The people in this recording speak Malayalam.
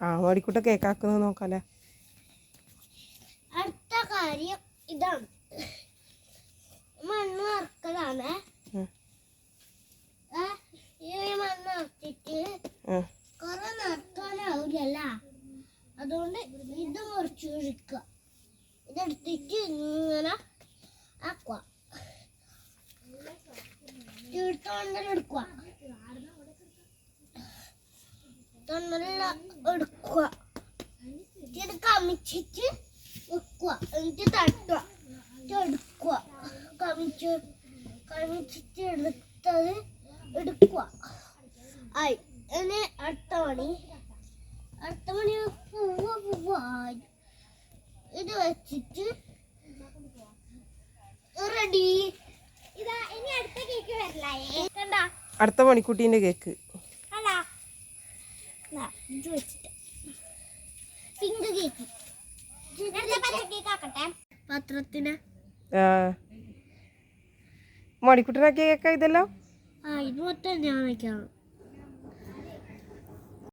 ആ മടിക്കുട്ട കേക്കാക്കുന്നത് നോക്കാല്ലേ? അടുത്ത കാര്യം ഇതാണ്. മണ്ണ് വറക്കലാണ്. മണ്ണ് വറച്ചിട്ട് കൊറേ കുറെ അതുകൊണ്ട് ഇത് മുറിച്ചു കൊടുക്കുക ഇതെടുത്തിട്ട് ഇങ്ങനെ തൊണ്ടല എടുക്കുക ഇത് കമിച്ചിട്ട് വെക്കുക എന്നിട്ട് തട്ടുക എടുക്കുക എടുക്കുക ആയി. ഇനി അടുത്ത മണി അടുത്ത മണി പൂവ പൂവ ഇത് വെച്ചിട്ട് റെഡി ആക്കട്ടെ. പത്രത്തിന് കേക്ക് മണിക്കുട്ടനാക്കിയ കേക്കാ ഇതെല്ലാം? ആ ഇത് മൊത്തം ഞാൻ വയ്ക്കണം